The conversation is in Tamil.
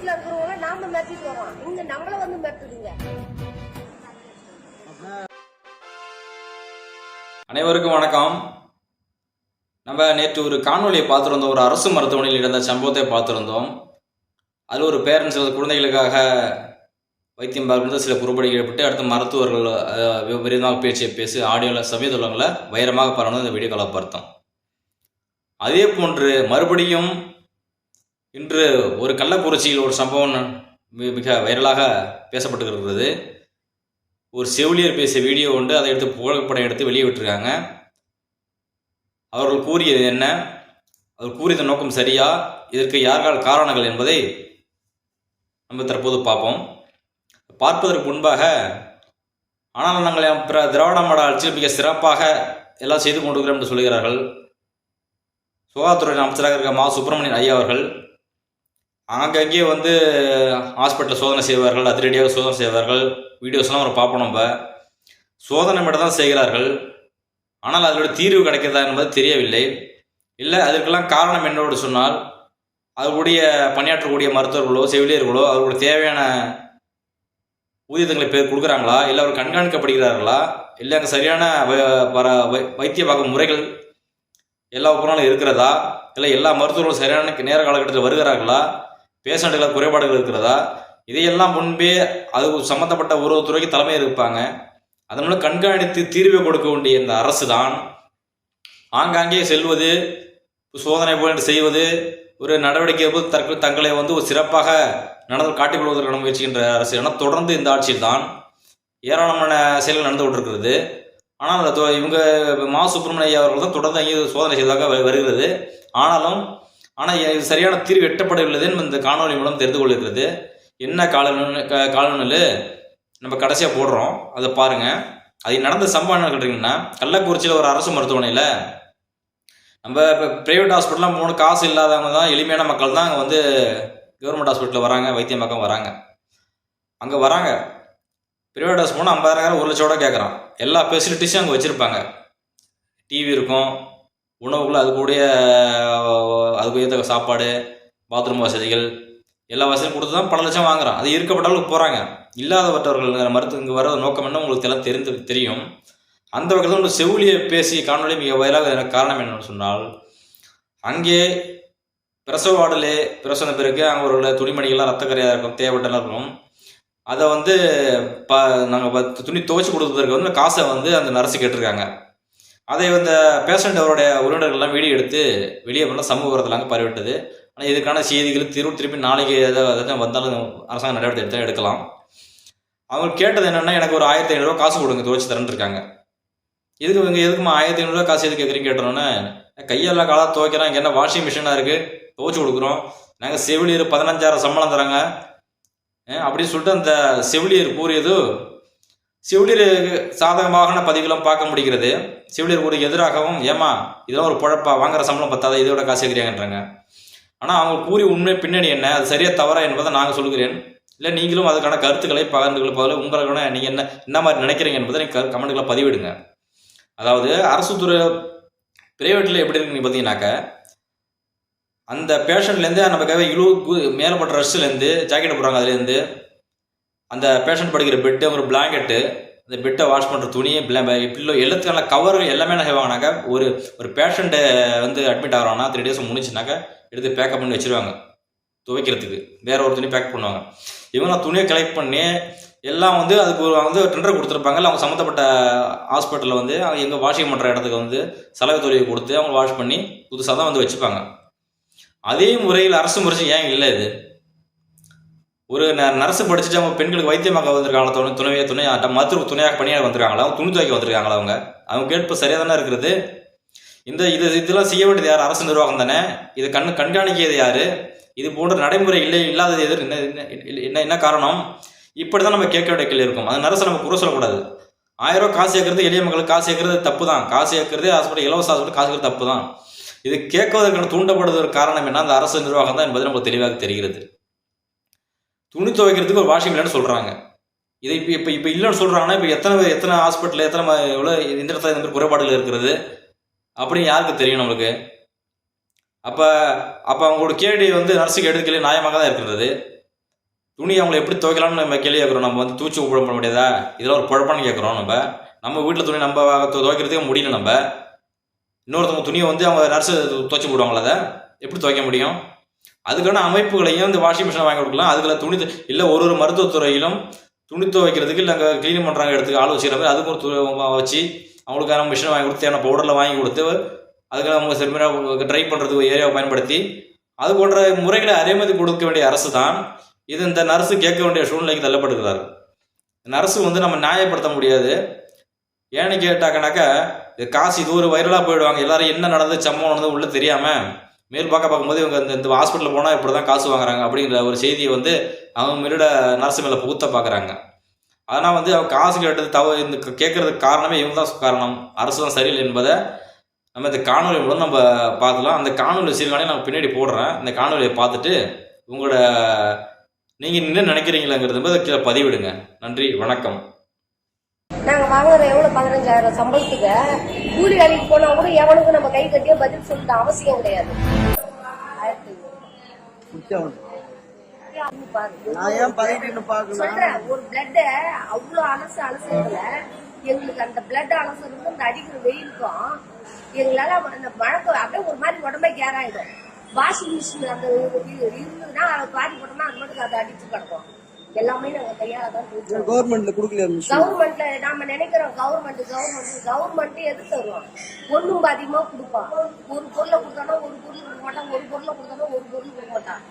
வீட்டுல இருக்கிறவங்க நாம மிரட்டிட்டு வரோம் இங்க நம்மள வந்து மிரட்டுதுங்க அனைவருக்கும் வணக்கம். நம்ம நேற்று ஒரு காணொலியை பார்த்துருந்தோம். ஒரு அரசு மருத்துவமனையில் நடந்த சம்பவத்தை பார்த்துருந்தோம். அதில் ஒரு பேரண்ட்ஸ் சில குழந்தைகளுக்காக வைத்தியம் பார்க்கும்போது சில குறுபடிகள் ஏற்பட்டு அடுத்து மருத்துவர்கள் விரிவாக பேச்சு பேசி ஆடியோவில் சமீதளங்களில் வைரமாக பரவணும் இந்த வீடியோ காலை அதே போன்று மறுபடியும் இன்று ஒரு கள்ளக்குறிச்சியில் ஒரு சம்பவம் மிக வைரலாக பேசப்பட்டு இருக்கிறது ஒரு செவிலியர் பேசிய வீடியோ உண்டு. அதை எடுத்து புகைப்படம் எடுத்து வெளியே விட்டுருக்காங்க. அவர்கள் கூறியது என்ன? அவர் கூறியது நோக்கம் சரியா? இதற்கு யார்கள் காரணங்கள் என்பதை நம்ம தற்போது பார்ப்போம். பார்ப்பதற்கு முன்பாக ஆனால் நாங்கள் பிற திராவிட மாடல் ஆட்சியில் மிக சிறப்பாக எல்லாம் செய்து கொண்டிருக்கிறோம் என்று சொல்கிறார்கள். சுகாதாரத்துறை அமைச்சராக இருக்க மா. சுப்பிரமணியன் ஐயா அவர்கள் ஆங்கங்கே வந்து ஹாஸ்பிட்டலில் சோதனை செய்வார்கள் அதிரடியாக சோதனை செய்வார்கள். வீடியோஸ்லாம் ஒரு பார்ப்போம் நம்ம. சோதனை மட்டும் தான் செய்கிறார்கள். ஆனால் அதனுடைய தீர்வு கிடைக்கிறதா என்பது தெரியவில்லை. இல்லை அதற்கெல்லாம் காரணம் என்னோடு சொன்னால் அவர்களுடைய பணியாற்றக்கூடிய மருத்துவர்களோ செவிலியர்களோ அவர்களுக்கு தேவையான ஊதியத்துங்களை பேர் கொடுக்குறாங்களா? இல்லை அவர் கண்காணிக்கப்படுகிறார்களா? இல்லை அங்கே சரியான வ- வர வை- வைத்திய பார்க்கும் முறைகள் எல்லா உபகரணங்களும் இருக்கிறதா? இல்லை எல்லா மருத்துவர்களும் சரியான நேர காலகட்டத்தில் வருகிறார்களா? பேஷண்ட்டுகள் குறைபாடுகள் இருக்கிறதா? இதையெல்லாம் முன்பே அது சம்மந்தப்பட்ட ஒரு ஒரு துறைக்கு தலைமை இருப்பாங்க. அதனால கண்காணித்து தீர்வை கொடுக்க வேண்டிய இந்த அரசு தான் ஆங்காங்கே செல்வது சோதனை போன்று செய்வது ஒரு நடவடிக்கை போது தற்கு தங்களை வந்து ஒரு சிறப்பாக நடந்து காட்டிக்கொள்வதற்கான முயற்சிக்கின்ற அரசு என தொடர்ந்து இந்த ஆட்சியில் தான் ஏராளமான செயல்கள் நடந்து கொண்டிருக்கிறது. ஆனால் தொ- இவங்க மா சுப்பிரமணிய அவர்கள் தான் தொடர்ந்து அங்கே சோதனை செய்ததாக வருகிறது. ஆனாலும் ஆனால் இது சரியான தீர்வு எட்டப்படவில்லை என்று இந்த காணொலி மூலம் தெரிந்து கொள்கிறது. என்ன காலநிலை காலநிலை நம்ம கடைசியாக போடுறோம். அதை பாருங்கள் அது நடந்த சம்பவம் என்ன கேட்டிங்கன்னா கள்ளக்குறிச்சியில் ஒரு அரசு மருத்துவமனையில் நம்ம இப்போ ப்ரைவேட் ஹாஸ்பிட்டலாம் போகணும் காசு இல்லாதவங்க தான் எளிமையான மக்கள் தான் அங்கே வந்து கவர்மெண்ட் ஹாஸ்பிட்டலில் வராங்க வைத்தியம் பக்கம் வராங்க. அங்கே வராங்க. ப்ரைவேட் ஹாஸ்பிட்டல் ஐம்பதாயிரம் ஒரு லட்சம் கூட கேட்குறான் எல்லா ஃபெசிலிட்டிஸும் அங்கே வச்சுருப்பாங்க. டிவி இருக்கும். உணவுகள் அதுக்குடைய அதுக்கு ஏற்ற சாப்பாடு பாத்ரூம் வசதிகள் எல்லா வசதியும் கொடுத்து தான் பல லட்சம் வாங்குறான். அது இருக்கப்பட்டவங்களுக்கு போகிறாங்க இல்லாதவற்றவர்கள் மருத்துவ இங்கே வர நோக்கம் என்ன? உங்களுக்கு எல்லாம் தெரிந்து தெரியும். அந்த வகையில் தான் செவிலியை பேசி காணொலி மிக வயலாக எனக்கு காரணம் என்னன்னு சொன்னால் அங்கே பிரசவ வார்டிலே பிரசவ பிறகு அங்கே ஒரு துணிமணிகள்லாம் ரத்தக்கரையாக இருக்கும் தேவைப்பட்டலாம் இருக்கும். அதை வந்து ப நாங்கள் துணி துவைச்சி கொடுத்ததற்கு வந்து காசை வந்து அந்த நர்ஸு கேட்டிருக்காங்க. அதை வந்த பேஷண்ட் அவருடைய உறவினர்கள்லாம் வீடியோ எடுத்து வெளியே பண்ண சமூக ஊரத்தில் பரவிட்டது. ஆனால் இதுக்கான செய்திகள் திரும்ப திருப்பி நாளைக்கு ஏதாவது எதாவது வந்தாலும் அரசாங்க நடவடிக்கை எடுத்தால் எடுக்கலாம். அவங்க கேட்டது என்னென்னா எனக்கு ஒரு ஆயிரத்தி ஐநூறுரூவா காசு கொடுங்க துவச்சி தரேன் இருக்காங்க. இதுக்கு இவங்க எதுக்குமா ஆயிரத்தி ஐநூறுரூவா காசு எதுக்கு கேட்குறீங்க கேட்டோன்னே கையெல்லாம் காலாக துவைக்கிறோம் இங்கே என்ன வாஷிங் மிஷினாக இருக்குது துவைச்சி கொடுக்குறோம். நாங்கள் செவிலியர் பதினஞ்சாயிரம் சம்பளம் தராங்க அப்படின்னு சொல்லிட்டு அந்த செவிலியர் கூறியது செவிலியருக்கு சாதகமான பதிவுகளும் பார்க்க முடிகிறது. செவிலியர் ஒரு எதிராகவும் ஏமா இதெல்லாம் ஒரு பொழப்பா? வாங்குற சம்பளம் பத்தாத? இதோட காசு கேட்குறாங்கன்றாங்க ஆனால் அவங்க கூறி உண்மை பின்னணி என்ன? அது சரியா தவறா என்பதை நாங்கள் சொல்கிறேன் இல்லை நீங்களும் அதுக்கான கருத்துக்களை பகிர்ந்து கொள்வதில் உங்களுக்கான நீங்கள் என்ன என்ன மாதிரி நினைக்கிறீங்க என்பதை நீங்கள் கமெண்ட்களை பதிவிடுங்க. அதாவது அரசு துறை பிரைவேட்டில் எப்படி இருக்குன்னு பார்த்தீங்கன்னாக்க அந்த பேஷண்ட்லேருந்து நமக்காக இழுவுக்கு மேலப்பட்ட ட்ரெஸ்ஸுலேருந்து ஜாக்கெட் போடுறாங்க அதுலேருந்து அந்த பேஷண்ட் படுக்கிற பெட்டு ஒரு பிளாங்கெட்டு அந்த பெட்டை வாஷ் பண்ணுற துணியை பில்லோ எல்லாத்துக்கான கவர் எல்லாமே என்ன செய்வாங்கனாக்க ஒரு ஒரு பேஷண்ட்டை வந்து அட்மிட் ஆகிறாங்கன்னா த்ரீ டேஸ் முடிஞ்சுனாக்கா எடுத்து பேக்கப் பண்ணி வச்சிருவாங்க. துவைக்கிறதுக்கு. வேற ஒரு துணி பேக் பண்ணுவாங்க. இவங்களாம் துணியை கலெக்ட் பண்ணி எல்லாம் வந்து அதுக்கு ஒரு வந்து டெண்டர் கொடுத்துருப்பாங்க இல்லை அவங்க சம்மந்தப்பட்ட ஹாஸ்பிட்டலில் வந்து அவங்க எங்கே வாஷிங் பண்ணுற இடத்துக்கு வந்து சலவை தொழிலை கொடுத்து அவங்க வாஷ் பண்ணி புதுசாக தான் வந்து வச்சுப்பாங்க. அதே முறையில் அரசு முறை ஏன் இல்லை இது? ஒரு ந- நர்ஸு படிச்சுட்டு அவங்க பெண்களுக்கு வைத்தியமாக வந்திருக்காங்களா துணை துணையாக துணை மருத்துவ துணையாக பணியாக வந்திருக்காங்களா அவங்க துணி துவைக்க வந்திருக்காங்களா அவங்க? அவங்க கேட்பு சரியாக தானே இருக்கிறது இந்த இது இதெல்லாம் செய்ய வேண்டியது யார்? அரசு நிர்வாகம் தானே? இது கண் கண்காணிக்கிறது யார்? இது போன்ற நடைமுறை இல்லை இல்லாதது எது என்ன என்ன- என்ன காரணம்? இப்படி தான் நம்ம கேட்க வேண்டிய கேள்வி இருக்கும். அந்த நரசை நம்ம குறை சொல்லக்கூடாது. ஆயிரம் ரூபா காசு ஏற்கிறது எளிய மக்களுக்கு காசு ஏற்கிறது தப்பு தான் காசு ஏற்கிறது ஹாஸ்பிட்டல் இலவச ஹாஸ்பிட்டல் காசு ஏற்கிறது தப்பு தான் இது கேட்குவதற்கான தூண்டப்படுவதற்கு காரணம் என்ன? அந்த அரசு நிர்வாகம் தான் என்பது நமக்கு தெளிவாக தெரிகிறது. துணி துவைக்கிறதுக்கு ஒரு வாஷிங் மிஷின் சொல்கிறாங்க இதை இப்போ இப்போ இப்போ இல்லைன்னு சொல்கிறாங்கன்னா இப்போ எத்தனை எத்தனை ஹாஸ்பிட்டல் எத்தனை எவ்வளோ இந்த இடத்துல இந்த மாதிரி குறைபாடுகள் இருக்கிறது அப்படின்னு யாருக்கு தெரியும் நம்மளுக்கு? அப்போ அப்போ அவங்களோட கேள்வி வந்து நர்ஸுக்கு எடுக்கல நியாயமாக தான் இருக்கிறது துணி அவங்கள எப்படி துவைக்கலாம்னு நம்ம கேள்வி கேட்குறோம். நம்ம வந்து தூச்சி உபயோகம் பண்ண முடியாதா இதெல்லாம் ஒரு குழப்பம்னு கேட்குறோம் நம்ம. நம்ம வீட்டில் துணி நம்ம து- துவைக்கிறதுக்கே முடியல நம்ம. இன்னொருத்தவங்க துணியை வந்து அவங்க நர்ஸு துவைச்சி போடுவாங்களா அதை? எப்படி துவைக்க முடியும்? அதுக்கான அமைப்புகளையும் இந்த வாஷிங் மிஷின் வாங்கி கொடுக்கலாம். அதுக்குள்ள துணி இல்லை ஒரு ஒரு மருத்துவத்துறையிலும் துணி துவைக்கிறதுக்கு இல்லை அங்கே க்ளீன் பண்ணுறாங்க இடத்துக்கு ஆள் வச்சுக்கிற மாதிரி அதுக்கு ஒரு து- வச்சு அவங்களுக்கான மிஷினை வாங்கி கொடுத்து ஏன்னா பவுடரில் வாங்கி கொடுத்து அதுக்கு அவங்க சரிமையாக ட்ரை பண்ணுறதுக்கு ஏரியாவை பயன்படுத்தி அது போன்ற முறைகளை அறிமதி கொடுக்க வேண்டிய அரசு தான் இது இந்த நர்ஸு கேட்க வேண்டிய சூழ்நிலைக்கு தள்ளப்படுகிறார் நர்ஸு வந்து நம்ம நியாயப்படுத்த முடியாது. ஏன்னு கேட்டாக்கனாக்கா இது காசு இது ஒரு வைரலாக போயிடுவாங்க. எல்லாரும் என்ன நடந்து சம்பவம் நடந்தது உள்ளே தெரியாமல் மேல் பார்க்க பார்க்கும்போது இவங்க இந்த இந்த ஹாஸ்பிட்டலில் போனால் இப்படி தான் காசு வாங்குறாங்க அப்படிங்கிற ஒரு செய்தியை வந்து அவங்க மேலோட நர்ஸு மேலே புகுத்த பார்க்குறாங்க. ஆனால் வந்து அவங்க காசு கேட்டது தவ இந்த கேட்கறதுக்கு காரணமே இவங்க தான் காரணம். அரசு தான் சரியில்லை என்பதை நம்ம இந்த காணொலி மூலம் நம்ம பார்க்கலாம் அந்த காணொலி சீர்காழியை நான் பின்னாடி போடுறேன். இந்த காணொலியை பார்த்துட்டு உங்களோட நீங்கள் என்ன நினைக்கிறீங்களாங்கிறது போது கீழே பதிவிடுங்க. நன்றி வணக்கம். நாங்கள் வாங்குற எவ்வளோ பதினஞ்சாயிரம் சம்பளத்துக்கு கூலி வேலைக்கு போனா கூட எவனுக்கும் நம்ம கை கட்டியே பதில் சொல்லிட்டு அவசியம் கிடையாது. ஒரு பிளட்ட அவ்வளவு அலசு அலசுறதுல எங்களுக்கு அந்த பிளட் அலசுறதுக்கும் அந்த அடிக்கிற வெயிலுக்கும் எங்களால அந்த வழக்கம் அப்படியே ஒரு மாதிரி உடம்பே கேர் ஆயிடும். வாஷிங் மிஷின் அந்த இருந்ததுன்னா அதை பாதி போட்டோம்னா அது மட்டும் அதை அடிச்சு கிடக்கும். எல்லாமே நாங்க கையால தான் கவர்மெண்ட்ல குடுக்கல நினைக்கிறோம் கவர்மெண்ட் கவர்மெண்ட் கவர்மெண்ட் எது தருவான்? ஒண்ணும் பாதியமா கொடுப்பான். ஒரு பொருளை கொடுத்தானா ஒரு பொருள் கொடுக்க மாட்டான். ஒரு பொருளை கொடுத்தானா ஒரு பொருள் கொடுக்க மாட்டான்.